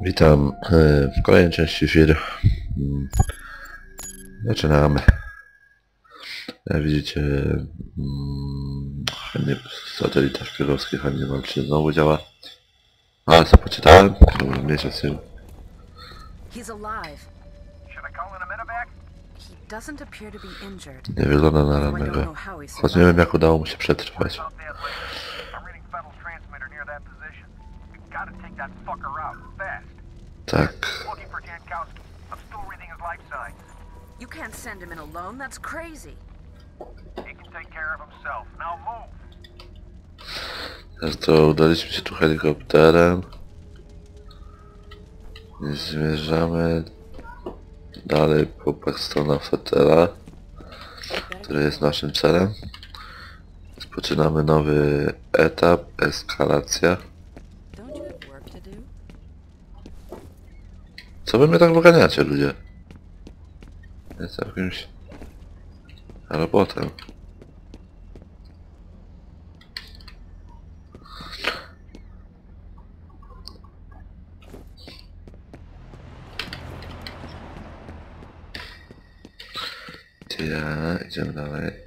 Witam e, w kolejnej części FIR. Mm, Zaczynamy. Jak widzicie, mm, nie, satelita szpiegowskich, a nie wiem czy znowu działa. Ale co poczytałem, żeby mieć o tym. He's alive. Should I call in a medevac? He doesn't appear to be injured. Nie wygląda na though I don't rannego. know how he Choć nie wiem jak udało mu się przetrwać. Signs. You can't send him in alone. That's crazy. He can take care of himself. Now move. Teraz to udaliśmy się tu helikopterem. I zmierzamy dalej po backstona Fetela, który jest naszym celem. Rozpoczynamy nowy etap, eskalacja. Don't you have work to do? Co wy mnie tak wyganiacie ludzie? Jest jakimś robotem. Ja, idziemy dalej.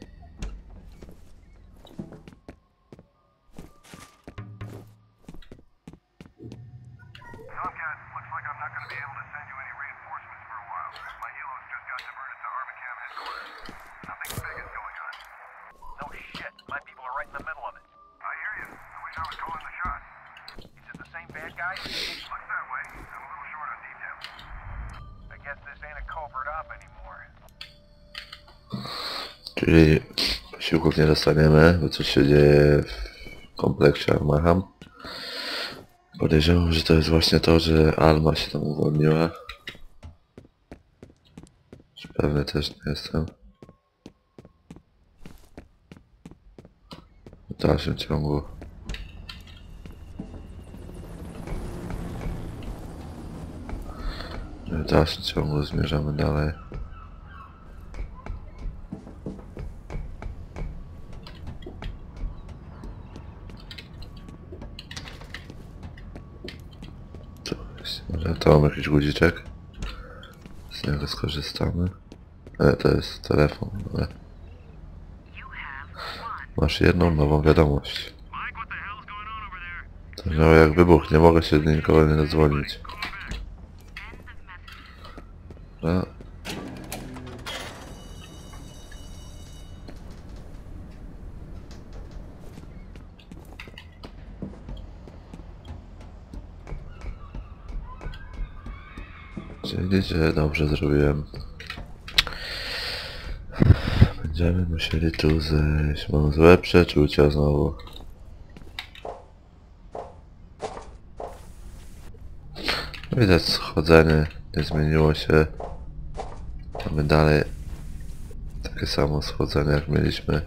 Czyli posiłków nie dostaniemy, bo coś się dzieje w kompleksie Armaham. Podejrzewam, że to jest właśnie to, że Alma się tam uwolniła. Pewny też nie jestem. W dalszym ciągu. W dalszym ciągu zmierzamy dalej. To jest, może to mam jakiś guziczek. Z niego skorzystamy. Ale to jest telefon, ale... Masz jedną nową wiadomość. To miało jak wybuch, nie mogę się do nikogo nie zadzwonić. Czyli że dobrze zrobiłem. Będziemy musieli tu zejść. Mam złe przeczucia znowu. Widać schodzenie, nie zmieniło się. Mamy dalej takie samo schodzenie jak mieliśmy.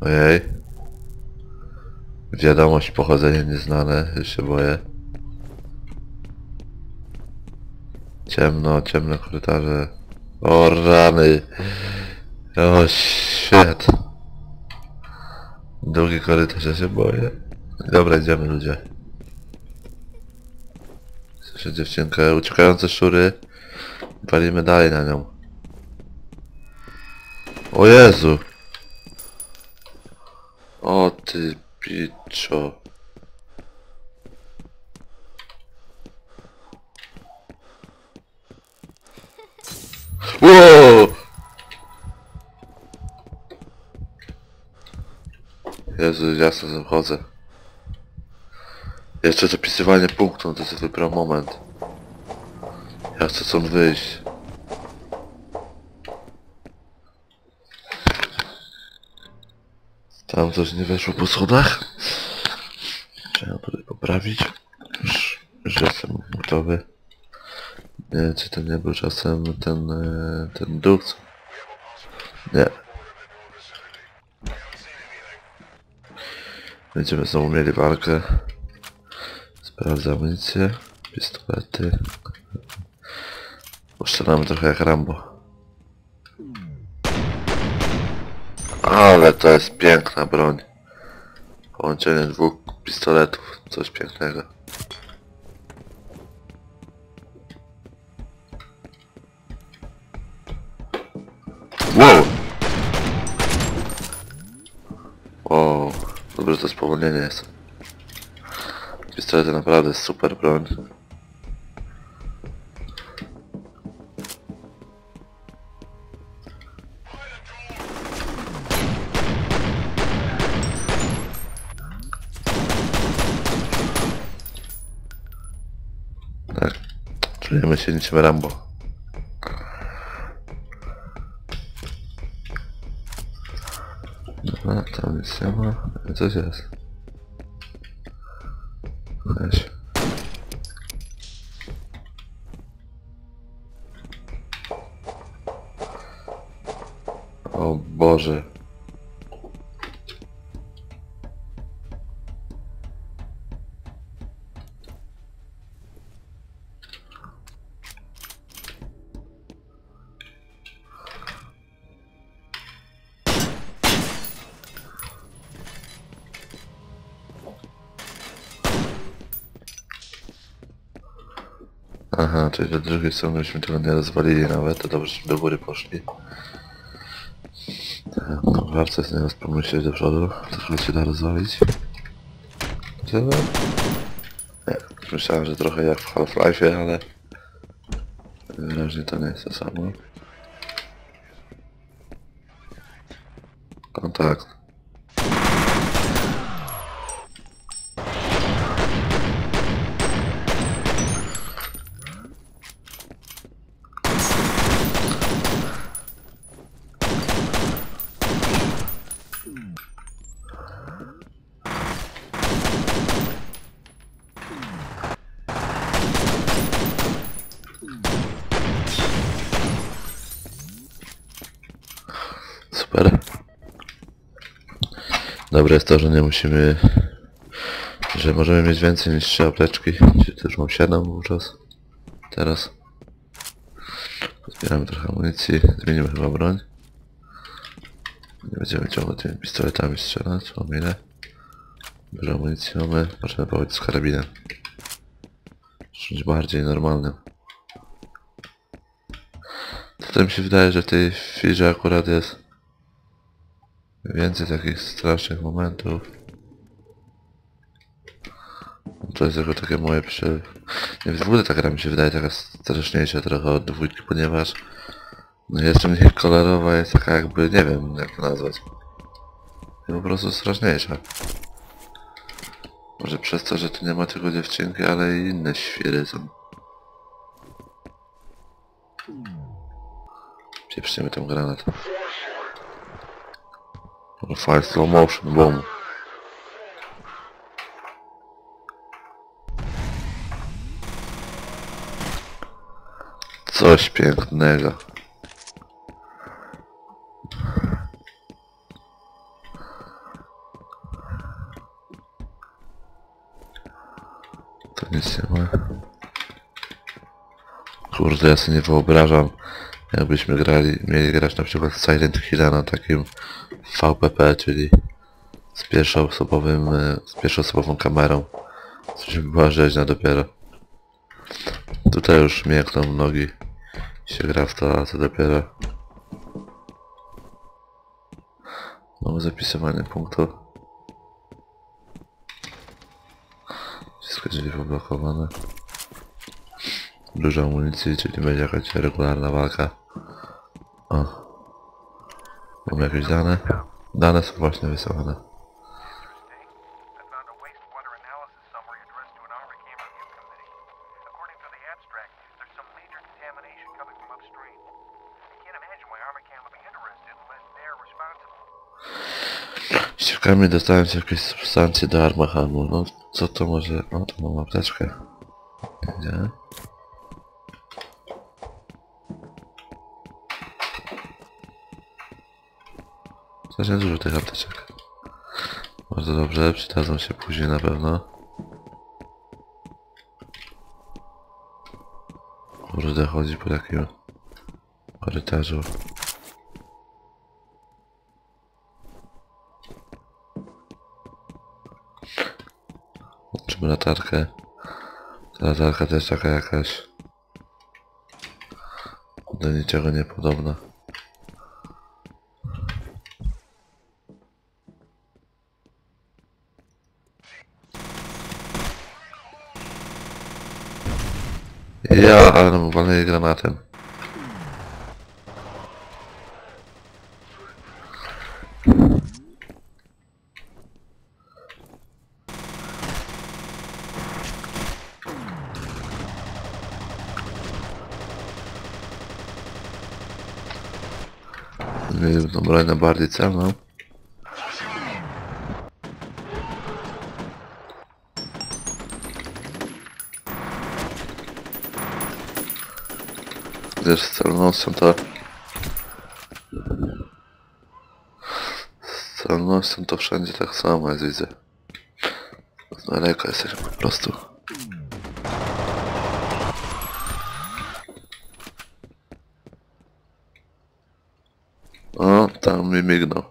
Ojej. Wiadomość pochodzenie nieznane, już się boję. Ciemno, ciemne korytarze. O rany. O świat. Drugi korytarz, ja się boję. Dobra, idziemy ludzie. Słyszę dziewczynkę, uciekające szury. Walimy dalej na nią. O Jezu! O ty piczo. Jezu, ja sobie zachodzę. Jeszcze zapisywanie punktów, to jest dopiero moment. Ja chcę stąd wyjść. Tam coś nie weszło po schodach. Trzeba tutaj poprawić. Już, już jestem gotowy. Nie wiem, czy to nie był czasem ten, e, ten co- Nie. Będziemy znowu mieli walkę. Sprawdzę amunicję, pistolety. Poszczelamy trochę jak Rambo. Ale to jest piękna broń. Połączenie dwóch pistoletów, coś pięknego. Wow! Wow, dobrze to spowolnienie jest. Pistolety naprawdę jest super broń. Tak, czujemy się niczym Rambo. Dobra, tam nic nie ma. Coś jest. Czyli do drugiej strony byśmy tego nie rozwalili nawet, to dobrze, że do góry poszli. Tak, No, warto jest nieraz pomyśleć do przodu, trochę się da rozwalić. Co? Nie, myślałem, że trochę jak w Half-Life'ie, ale... Wyraźnie to nie jest to samo. Kontakt. Super. Dobre jest to, że nie musimy... Że możemy mieć więcej niż 3 apteczki. Czyli też mam 7 wówczas. Teraz. Zbieramy trochę amunicji. Zmienimy chyba broń. Nie będziemy ciągle tymi pistoletami strzelać. Mamy ile? Dużo amunicji mamy. Możemy powiedzieć z karabinem. Czymś bardziej normalnym. Tutaj mi się wydaje, że w tej firze akurat jest więcej takich strasznych momentów. To jest tylko takie moje przy... Nie, w ogóle ta gra mi się wydaje taka straszniejsza trochę od dwójki, ponieważ no jeszcze mniej kolorowa jest taka jakby, nie wiem jak to nazwać. Po prostu straszniejsza. Może przez to, że tu nie ma tylko dziewczynki, ale i inne świry są. Pieprzymy ten granat. Fire slow motion, boom. Coś pięknego. To nic nie ma. Kurde, ja sobie nie wyobrażam, jakbyśmy grali, mieli grać na przykład Silent Hilla na takim VPP, czyli z pierwszoosobowym, e, z pierwszoosobową kamerą. Coś by była rzeźnia dopiero. Tutaj już miękną nogi się gra w to, a co dopiero. Mamy zapisywanie punktu. Wszystko drzwi poblokowane. Dużo amunicji, czyli będzie jakaś regularna walka. O. Mamy jakieś dane? Dane są właśnie wysyłane. Ścieżkami dostałem się jakieś substancje do armahamu. No co to może... O, tu mam apteczkę. Nie? Strasznie dużo tych apteczek. Bardzo dobrze, przydadzą się później na pewno. Kurde, chodzi po takim korytarzu. Włączymy latarkę. Ta latarka też taka jakaś... Do niczego nie Ja, ale nam walnęli granatem. Tą broń na bardziej celną. Z celnością to... Z celnością to wszędzie tak samo jest, widzę. Z daleko jesteśmy po prostu. O, tam mi mignął.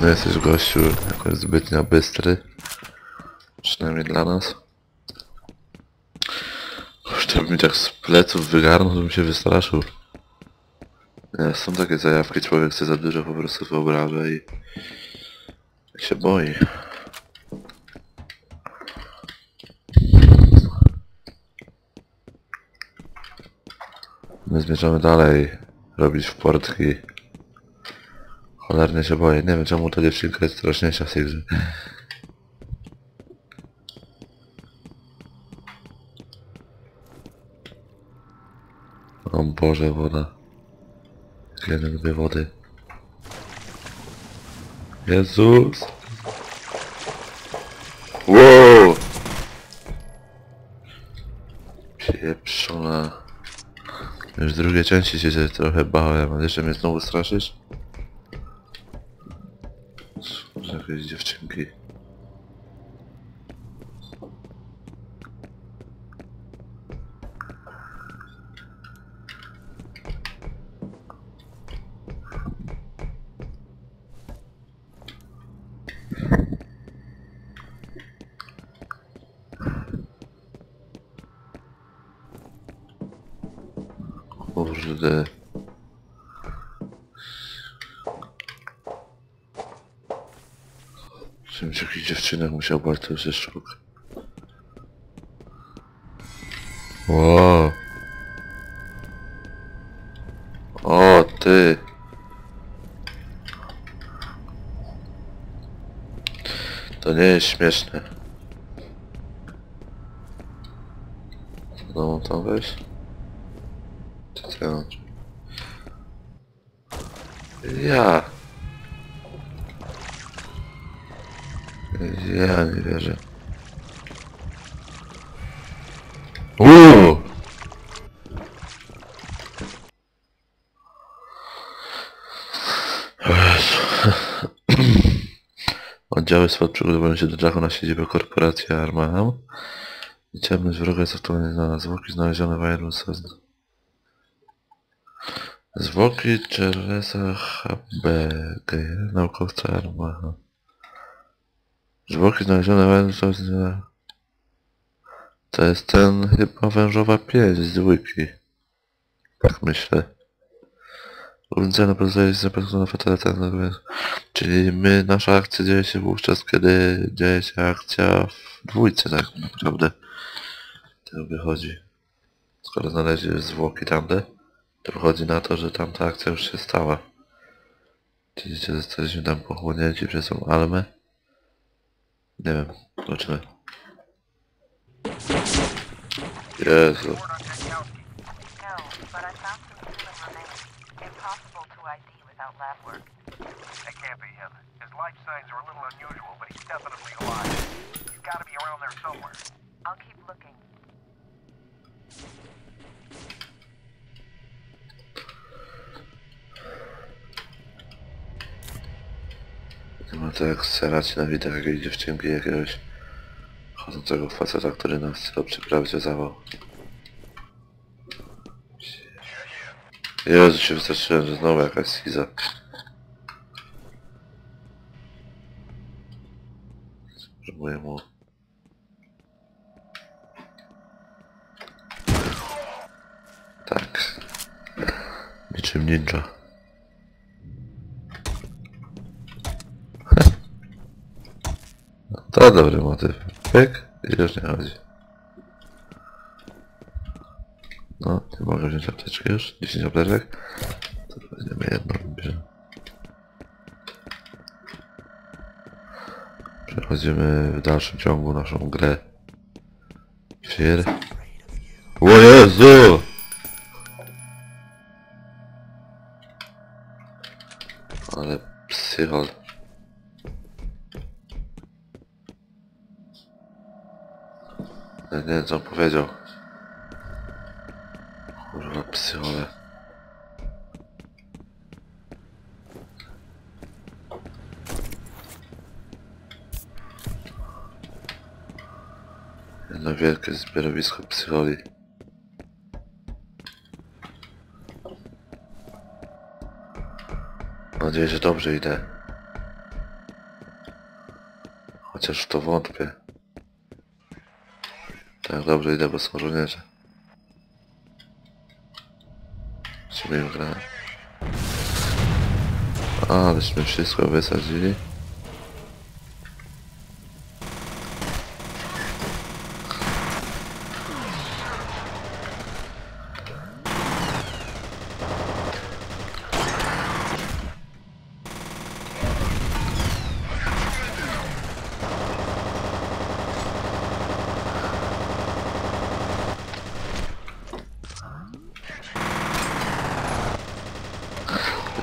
No, jesteś gościu jakoś zbytnio bystry. Przynajmniej dla nas. To by mi tak z pleców wygarnął, to bym się wystraszył. Nie, są takie zajawki, człowiek chce za dużo po prostu wyobraża i... i się boi. My zmierzamy dalej, robić w portki. Cholernie się boję, nie wiem czemu ta dziewczynka jest straszniejsza w tej grze. O Boże, woda. Lubię wody. Jezus! Wow! Pieprzona. Już drugie części się trochę bałem, ale jeszcze mnie znowu straszysz? Może jakieś dziewczynki. Kurde. Czymś jakiś dziewczynek musiał Bartosz sztuk. Wow. O, ty. To nie jest śmieszne. No, tam? Czy co ja Ja. Nie wierzę. Uuu! Oddziały SWAT przygotowują się do dachu na siedzibę korporacji Armaham. Ciemność wroga jest aktualnie znana. Zwłoki znalezione w Aerosol. Zwłoki Charlesa HBG, naukowca Armaham. Zwłoki znalezione Aerosol. To jest ten chyba wężowa pięść z dwójki. Tak myślę. Ulica pozostaje się zapatrzona na fotele ten Czyli my, nasza akcja dzieje się wówczas, kiedy dzieje się akcja w dwójce tak naprawdę. To wychodzi. Skoro znaleźli zwłoki tamte, to wychodzi na to, że tamta akcja już się stała. Widzicie, zostaliśmy tam pochłonięci przez tą Almę. Nie wiem, zobaczymy. Jezu. Word on Jankowski. Nie ma to jak strzelać na widok jakiejś dziewczynki, jakiegoś chodzącego faceta, który nas chce przyprawić o zawał. Jezu, się wystraszyłem, że znowu jakaś schiza. Potrzebuję mu... Tak. Niczym ninja. No, dobry motyw. Pyk i już nie chodzi. No, nie mogę wziąć apteczki już. 10 apteczek. To weźmiemy jedną. Bierzemy. Przechodzimy w dalszym ciągu naszą grę. Fier. O Jezu! Powiedział. Kurwa psychole. Jedno wielkie zbiorowisko psycholi. Mam nadzieję, że dobrze idę. Chociaż to wątpię. Tak, dobrze idę, bo są żołnierze. Musimy im grać. Aleśmy wszystko wysadzili.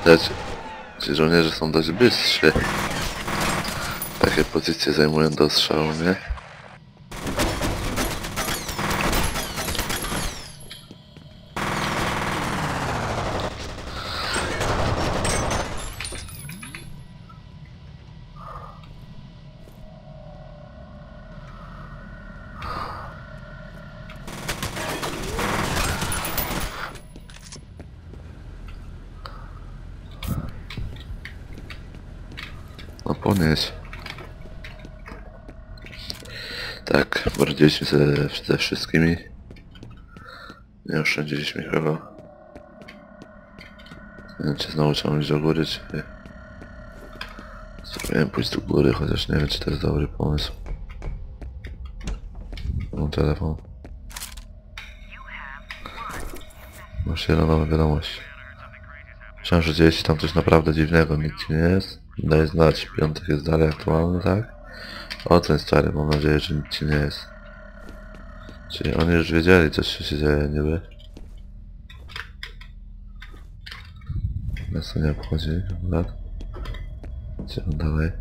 Widać, ci żołnierze są dość bystrzy. Takie pozycje zajmują do strzału, nie? No ponieść. Bordziliśmy ze, ze wszystkimi. Nie oszczędziliśmy kogo. Nie wiem czy znowu trzeba iść do góry, czy... Spróbuję pójść do góry, chociaż nie wiem czy to jest dobry pomysł. Mam telefon. Masz nową wiadomość. Myślałem, że dzieje się tam coś naprawdę dziwnego, nic ci nie jest. Daj znać, piątek jest dalej aktualny, tak? O, ten stary, mam nadzieję, że nic ci nie jest. Czyli oni już wiedzieli, co się dzieje, niby. Nas to nie obchodzi, akurat. Idziemy dalej.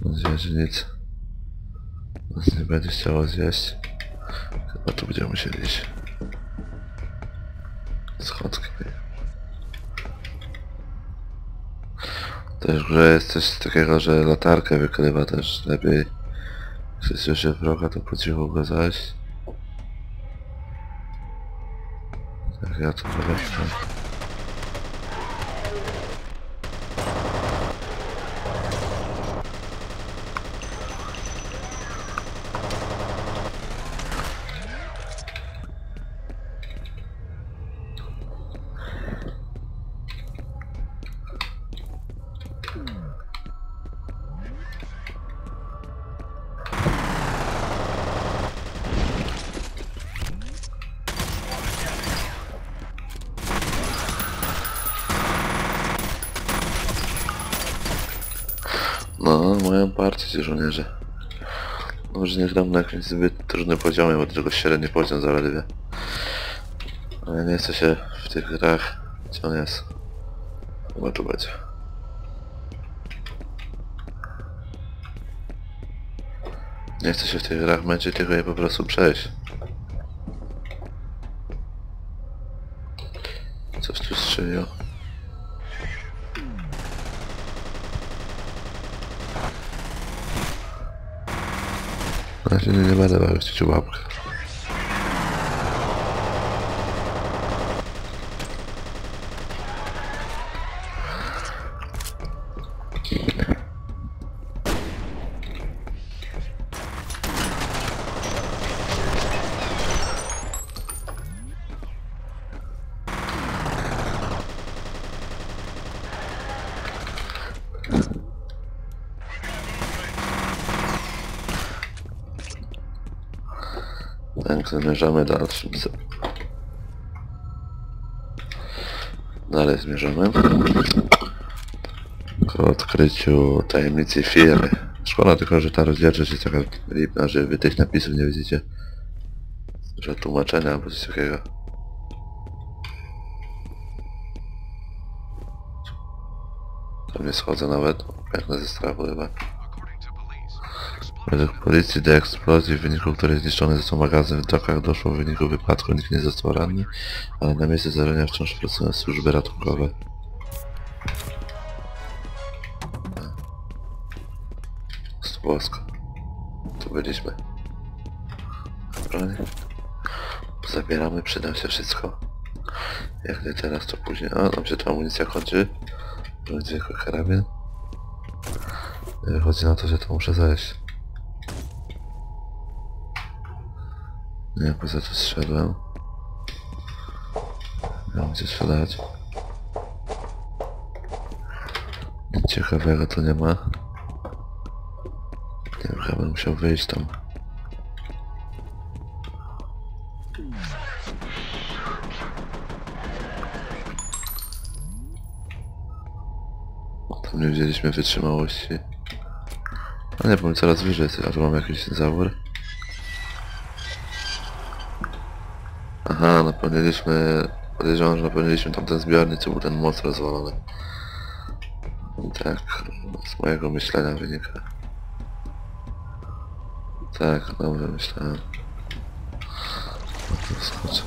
Mam nadzieję, że nic nas nie będzie chciało zjeść. Chyba tu będziemy musieli iść. Schodki. Też w grze jest coś takiego, że latarkę wykrywa też lepiej. Jak słyszy wroga, to po cichu go zajść. Tak ja to polecam. Mają partię żołnierze. Może nie gram na jakimś zbyt trudnym poziomie, bo tylko średni poziom zaledwie. Ale nie chcę się w tych grach... Gdzie on jest? Chyba tu będzie. Nie chcę się w tych grach męczyć, tylko je po prostu przejść. Coś tu strzeliło. Na razie nie, nie będę bawić ci łapkę. Tak, zamierzamy dalszym. Dalej zmierzamy. Ku odkryciu tajemnicy firmy. Szkoda tylko, że ta rozdzielczość jest taka lipna, że wy tych napisów nie widzicie. Że tłumaczenia albo coś takiego. Tam nie schodzę nawet. Pęknę ze strachu chyba. Według policji do eksplozji, w wyniku której zniszczony został magazyn w dokach, doszło w wyniku wypadku, nikt nie został ranny, ale na miejsce zdarzenia wciąż pracują służby ratunkowe. Stłosko. Tu byliśmy. Zabieramy, przyda się wszystko. Jak nie teraz, to później. A, nam się ta amunicja kończy. Zwykły karabin. Chodzi na to, że to muszę zejść. Nie, poza to zszedłem. Miałem gdzie strzelać. Nic ciekawego tu nie ma. Nie wiem, chyba musiał wyjść tam. Tam nie wzięliśmy wytrzymałości. A nie, powiem coraz wyżej, a tu mam jakiś zawór. Napełniliśmy... Podejrzewam, że napełniliśmy tamten zbiornik, co był ten most rozwalony. Tak, z mojego myślenia wynika. Tak, dobrze myślałem. No to skoczę.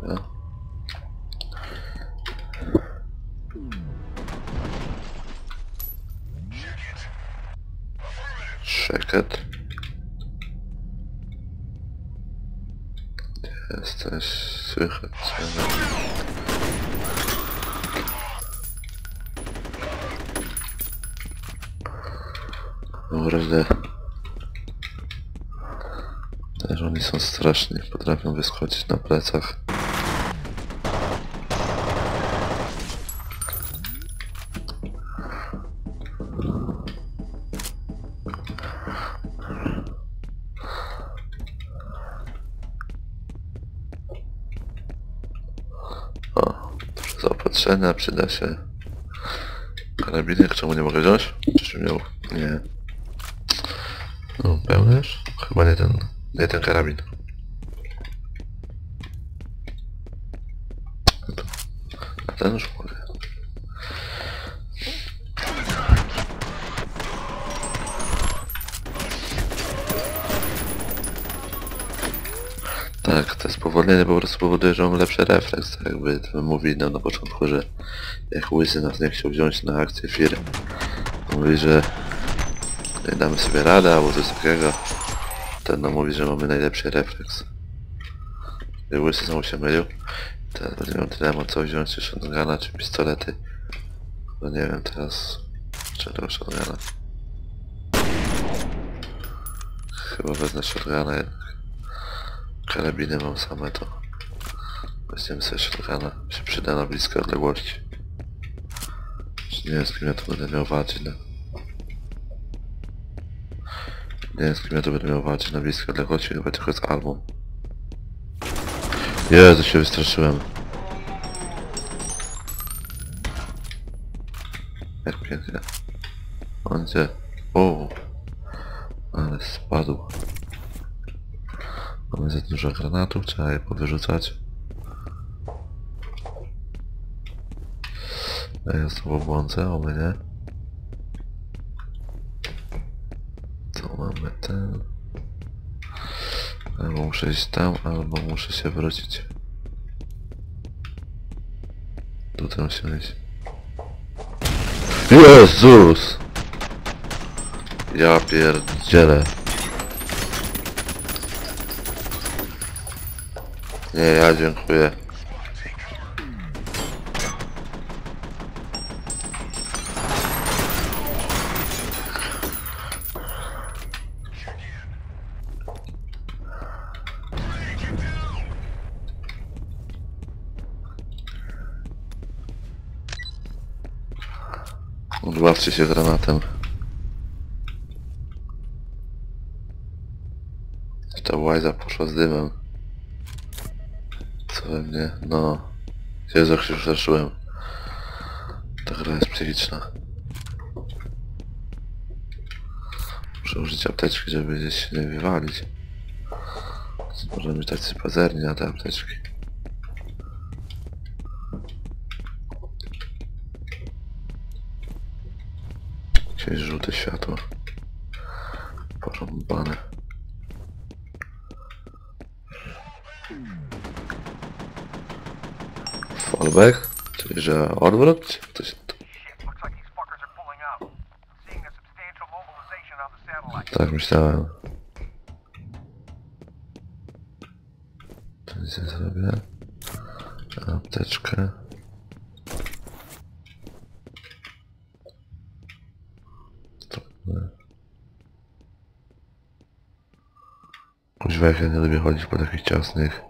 Dobra. Szeket. Jesteś słychać cię. Kurde. Też oni są straszni, potrafią wyskoczyć na plecach. O, zaopatrzenia przyda się karabinek, czemu nie mogę wziąć? Czyżbym miał? Nie. No, pełny? Chyba nie ten, nie ten karabin. No to, a ten już mogę. Tak, to spowolnienie po prostu powoduje, że mam lepszy refleks, tak jakby to mówi nam na początku, że jak Łysy nas nie chciał wziąć na akcję firm, mówi, że nie damy sobie radę albo coś takiego, ten nam mówi, że mamy najlepszy refleks. I Łysy znowu się mylił, teraz będzie miał dylemat co wziąć, czy shotguna, czy pistolety. No nie wiem teraz, czego shotguna. Chyba wezmę shotguna jednak. Karabiny mam same to. Weźmiemy sobie shotguna, się przyda na bliskiej odległości. Czy nie wiem z kim ja tu będę miał walczyć, no. Nie wiem z kim ja tu będę miał walczyć na bliskiej odległości, chyba tylko z Albą. Jezu, się wystraszyłem. Jak pięknie. On gdzie? O, Ale spadł. Mamy za dużo granatów, trzeba je powyrzucać. A ja znowu błądzę, o my nie. To mamy ten. Albo muszę iść tam, albo muszę się wrócić. Tutaj musimy iść. Jezus! Ja pierdzielę. Nie, ja dziękuję. Odbawcie się granatem. ta łajza poszła z dymem. We? No. Jezu, jak się przestraszyłem. Ta gra jest psychiczna. Muszę użyć apteczki, żeby gdzieś się nie wywalić. Możemy tacy pazerni na te apteczki. Jakieś żółte światło. Porąbane. Fallback? Czyli że odwrót? Czy To się... Shit, looks like these fuckers are pulling out. I'm seeing a mobilization on the satellite. Tak myślałem. To nic nie zrobię. Apteczkę. Kuźwa, jak ja nie lubię chodzić po takich ciasnych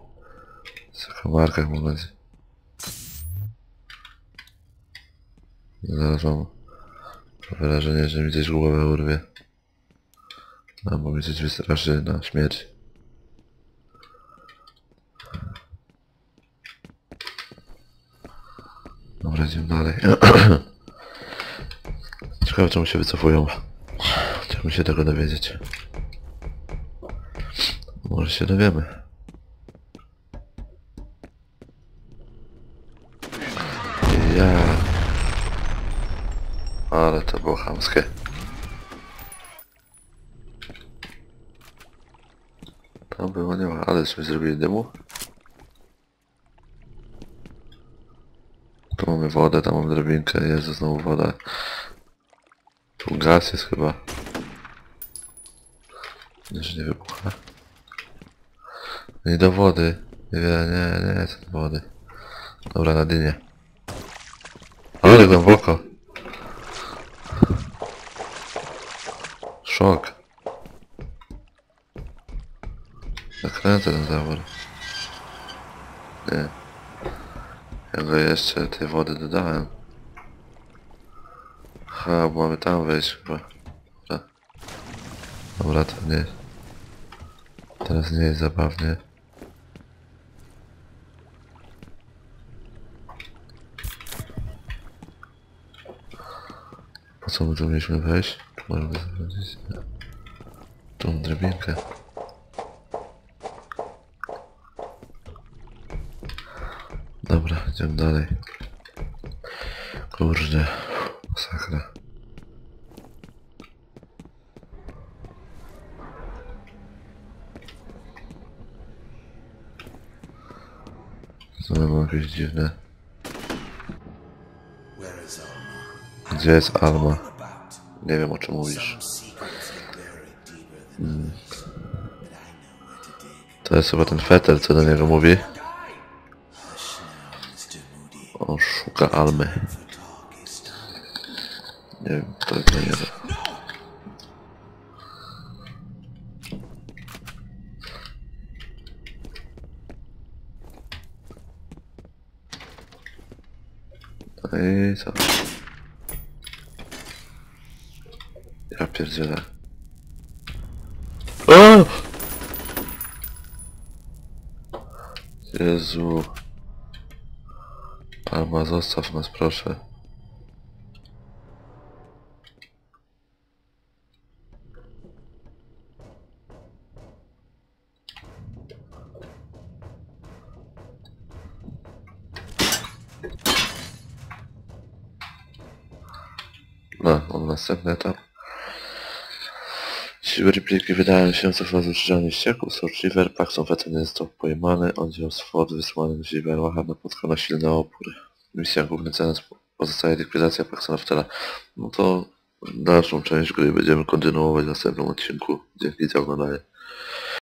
zakamarkach, mam nadzieję. Zaraz mam wrażenie, że mi coś głowę urwie. Albo mnie coś wystraszy na śmierć. Dobra, idziemy dalej. Ciekawe czemu się wycofują. Chciałbym się tego dowiedzieć. Może się dowiemy. Chamskie. To było nie ma, ale żeśmy zrobili dymu. Tu mamy wodę, tam mamy drabinkę, jest znowu woda. Tu gaz jest chyba. Nie, że nie wybucha. No i do wody. Nie, nie, nie, jest do wody. Dobra, na dynie. Ale głęboko. Zakręcę ten zawór. Nie. Ja go jeszcze tej wody dodałem. Ha, bo mamy tam wejść chyba. Dobra. Dobra, to nie. Teraz nie jest zabawnie. Po co my tu mieliśmy wejść? Tu możemy. Tu mam drabinkę. Dobra, idziemy dalej. Kurde, masakra. Znowu jakieś dziwne. Gdzie jest Alma? Nie wiem o czym mówisz. dig. To jest chyba ten fetel, co do niego mówi. On szuka Almy. For talk is done. Nie wiem, to jest nie wiem. No i co? Ja pierdzielę. O! Jezu. Alma, zostaw nas proszę. No, on następny etap. Repliki wydają się coraz uczynione ścieków. Sourchiver, Paxton Fetten został pojmany. Oddział SWOT wysłany do siebie Waha napotkał na silny opór. Misja główny cel pozostaje likwidacja Paxtona Fettena. No to dalszą część gry będziemy kontynuować w następnym odcinku. Dzięki za oglądanie.